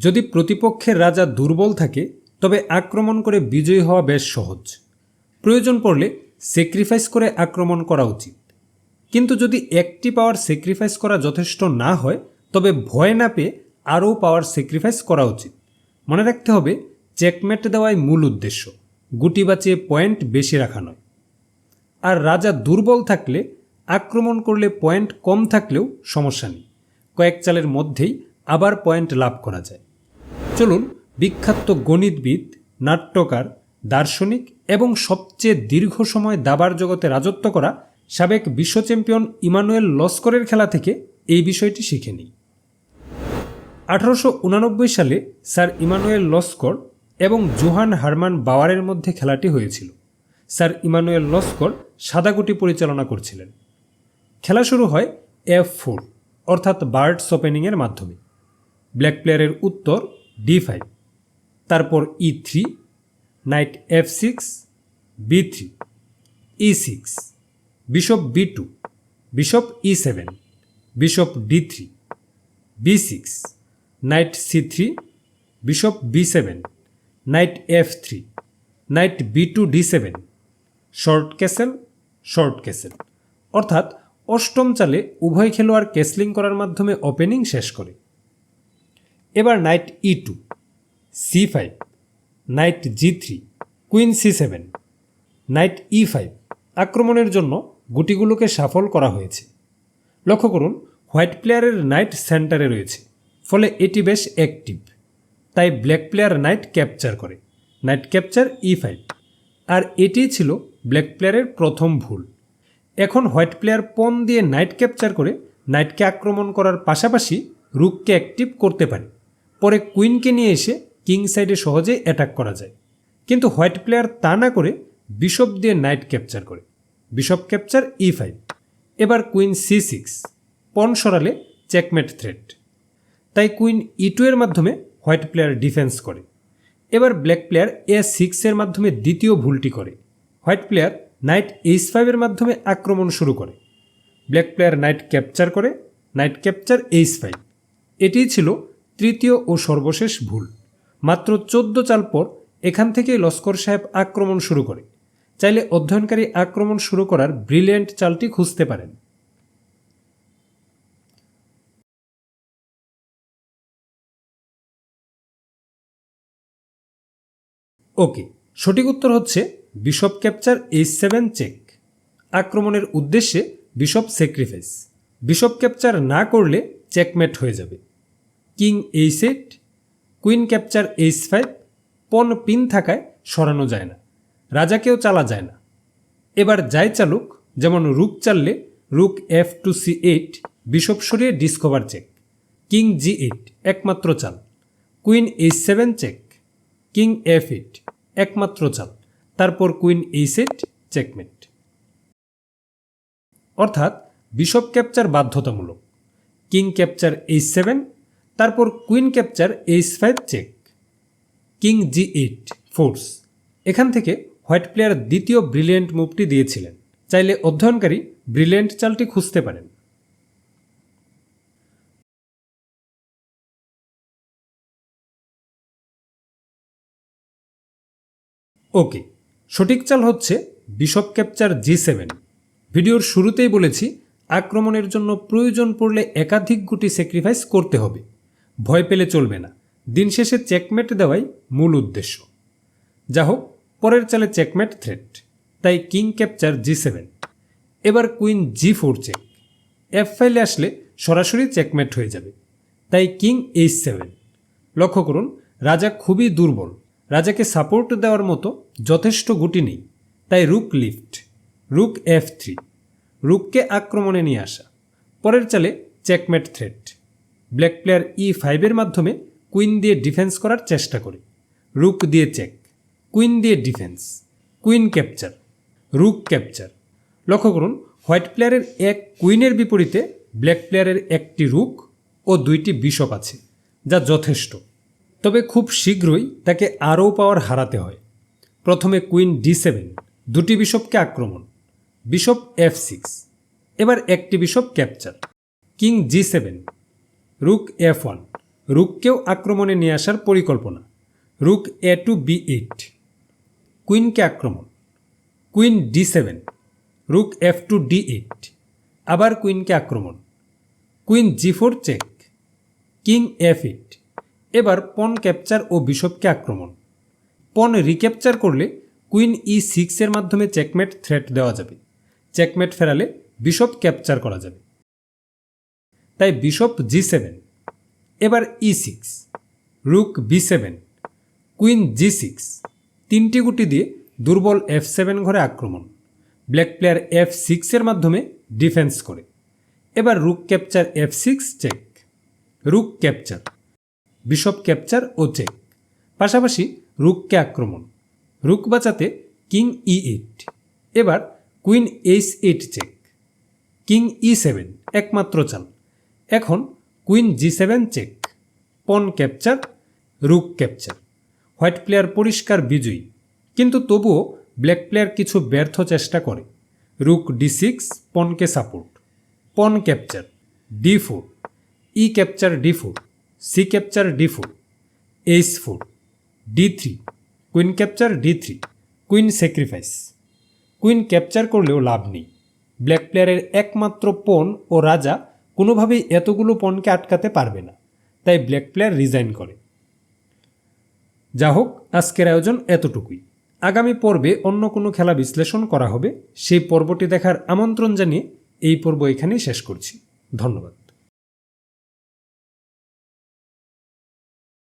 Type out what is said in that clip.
যদি প্রতিপক্ষের রাজা দুর্বল থাকে, তবে আক্রমণ করে বিজয়ী হওয়া বেশ সহজ। প্রয়োজন পড়লে স্যাক্রিফাইস করে আক্রমণ করা উচিত। কিন্তু যদি একটি পাওয়ার স্যাক্রিফাইস করা যথেষ্ট না হয়, তবে ভয় না পেয়ে আরও পাওয়ার স্যাক্রিফাইস করা উচিত। মনে রাখতে হবে চেকমেট দেওয়াই মূল উদ্দেশ্য। গুটি বাঁচিয়ে পয়েন্ট বেশি রাখা নয়। আর রাজা দুর্বল থাকলে, আক্রমণ করলে পয়েন্ট কম থাকলেও সমস্যা নেই। কয়েক চালের মধ্যেই আবার পয়েন্ট লাভ করা যায়। চলুন বিখ্যাত গণিতবিদ, নাট্যকার, দার্শনিক এবং সবচেয়ে দীর্ঘ সময় দাবার জগতে রাজত্ব করা সাবেক বিশ্ব চ্যাম্পিয়ন ইমানুয়েল লস্করের খেলা থেকে এই বিষয়টি শিখে নিই। আঠারোশো সালে স্যার ইমানুয়েল লস্কর এবং জোহান হারমান বাওয়ারের মধ্যে খেলাটি হয়েছিল। স্যার ইমানুয়েল লস্কর সাদাগুটি পরিচালনা করছিলেন। খেলা শুরু হয় এফ ফোর, অর্থাৎ বার্ডস ওপেনিংয়ের মাধ্যমে। ব্ল্যাক প্লেয়ারের উত্তর ডি ফাইভ তারপর E three knight F six B three E six bishop B two bishop E seven bishop D three B six knight C three bishop B seven knight F three knight B two D seven short castle short castle অর্থাৎ অষ্টম চালে উভয় খেলোয়াড় castling করার মাধ্যমে opening শেষ করে। এবার knight E two C five knight G three queen C seven knight E five আক্রমণের জন্য গুটিগুলোকে সাফল করা হয়েছে। লক্ষ্য করুন, হোয়াইট প্লেয়ারের নাইট সেন্টারে রয়েছে, ফলে এটি বেশ অ্যাক্টিভ তাই ব্ল্যাক প্লেয়ার নাইট ক্যাপচার করে নাইট ক্যাপচার ই ফাইভ আর এটি ছিল ব্ল্যাক প্লেয়ারের প্রথম ভুল। এখন হোয়াইট প্লেয়ার পন দিয়ে নাইট ক্যাপচার করে নাইটকে আক্রমণ করার পাশাপাশি রুককে অ্যাক্টিভ করতে পারে। পরে কুইনকে নিয়ে এসে কিং সাইডে সহজেই অ্যাটাক করা যায়। কিন্তু হোয়াইট প্লেয়ার তা না করে বিশপ দিয়ে নাইট ক্যাপচার করে। Bishop capture E five. এবার কুইন সি সিক্স। পন সরালে চেকমেট থ্রেট। তাই কুইন ই টু এর মাধ্যমে হোয়াইট প্লেয়ার ডিফেন্স করে। এবার ব্ল্যাক প্লেয়ার এ সিক্সের মাধ্যমে দ্বিতীয় ভুলটি করে। হোয়াইট প্লেয়ার নাইট এইচ ফাইভের মাধ্যমে আক্রমণ শুরু করে। ব্ল্যাক প্লেয়ার নাইট ক্যাপচার করে, নাইট ক্যাপচার এইচ ফাইভ। এটিই ছিল তৃতীয় ও সর্বশেষ ভুল। মাত্র চোদ্দ চাল পর এখান থেকেই লস্কর সাহেব আক্রমণ শুরু করে। চাইলে অধ্যয়নকারী আক্রমণ শুরু করার ব্রিলিয়েন্ট চালটি খুঁজতে পারেন। ওকে, সঠিক উত্তর হচ্ছে bishop capture H seven check. আক্রমণের উদ্দেশ্যে বিশপ স্যাক্রিফাইস। বিশপ ক্যাপচার না করলে চেকমেট হয়ে যাবে। King H eight queen capture H five pawn pin থাকায় সরানো যায় না, রাজাকেও চালা যায় না। এবার যাই চালুক, যেমন rook চাললে rook F two C eight, bishop সরিয়ে discover check. King G eight, একমাত্র চাল। Queen H seven check. King F eight, একমাত্র চাল। তারপর কুইন এইচ এইট চেকমেট। অর্থাৎ বিশপ ক্যাপচার বাধ্যতামূলক। কিং ক্যাপচার এইচ সেভেন তারপর queen capture H five check king G eight force এখান থেকে হোয়াইট প্লেয়ার দ্বিতীয় ব্রিলিয়েন্ট মুভটি দিয়েছিলেন। চাইলে অধ্যয়নকারী ব্রিলিয়েন্ট চালটি খুঁজতে পারেন। ওকে, সঠিক চাল হচ্ছে বিশপ ক্যাপচার জি সেভেন ভিডিওর শুরুতেই বলেছি, আক্রমণের জন্য প্রয়োজন পড়লে একাধিক গুটি স্যাক্রিফাইস করতে হবে। ভয় পেলে চলবে না। দিন শেষে চেকমেট দেওয়াই মূল উদ্দেশ্য। যা হোক, পরের চালে চেকমেট থ্রেট তাই কিং ক্যাপচার জি সেভেন এবার queen G four check F ফাইলে আসলে সরাসরি চেকমেট হয়ে যাবে। তাই কিং এইচ সেভেন লক্ষ্য করুন, রাজা খুবই দুর্বল। রাজাকে সাপোর্ট দেওয়ার মতো যথেষ্ট গুটি নেই। তাই rook lift rook F three রুককে আক্রমণে নিয়ে আসা। পরের চালে checkmate threat black player E ফাইভের মাধ্যমে কুইন দিয়ে ডিফেন্স করার চেষ্টা করে। রুক দিয়ে চেক, কুইন দিয়ে defence, queen capture, rook capture. লক্ষ্য করুন, হোয়াইট প্লেয়ারের এক কুইনের বিপরীতে ব্ল্যাক প্লেয়ারের একটি রুক ও দুইটি বিশপ আছে, যা যথেষ্ট। তবে খুব শীঘ্রই তাকে আরও পাওয়ার হারাতে হয়। প্রথমে কুইন ডি সেভেন দুটি বিশপকে আক্রমণ, বিশপ এফ সিক্স এবার একটি bishop capture. King G seven rook F one রুককেও আক্রমণে নিয়ে আসার পরিকল্পনা। Rook A two B eight. কুইনকে আক্রমণ। Queen D seven. Rook F two D eight. আবার কুইনকে আক্রমণ। Queen G four check. King F eight. এবার পন ক্যাপচার ও বিশপকে আক্রমণ। পন রিক্যাপচার করলে কুইন ই সিক্সের মাধ্যমে চেকমেট থ্রেট দেওয়া যাবে। চেকমেট ফেরালে বিশপ ক্যাপচার করা যাবে। তাই বিশপ জি সেভেন। এবার E six, rook B seven, queen G six, তিনটি গুটি দিয়ে দুর্বল এফ সেভেন ঘরে আক্রমণ, ব্ল্যাক প্লেয়ার এফ সিক্সের মাধ্যমে ডিফেন্স করে। এবার rook capture F six check. Rook capture, bishop capture ও চেক। পাশাপাশি রুককে আক্রমণ, রুক বাঁচাতে কিং ই এইট। এবার queen H eight check, king E seven, একমাত্র চাল। এখন queen G seven check pawn capture rook capture white player পরিষ্কার বিজয়ী, কিন্তু তবুও ব্ল্যাক প্লেয়ার কিছু ব্যর্থ চেষ্টা করে। Rook D six পনকে support pawn capture D four E capture D four C capture D four H four D three queen capture D three queen sacrifice queen capture করলেও লাভ নেই। ব্ল্যাক প্লেয়ারের একমাত্র পণ ও রাজা কোনোভাবেই এতগুলো পণকে আটকাতে পারবে না। তাই ব্ল্যাক প্লেয়ার রিজাইন করে। যা হোক আজকের আয়োজন এতটুকুই। আগামী পর্বে অন্য কোনো খেলা বিশ্লেষণ করা হবে। সেই পর্বটি দেখার আমন্ত্রণ জানিয়ে এই পর্ব এখানেই শেষ করছি। ধন্যবাদ।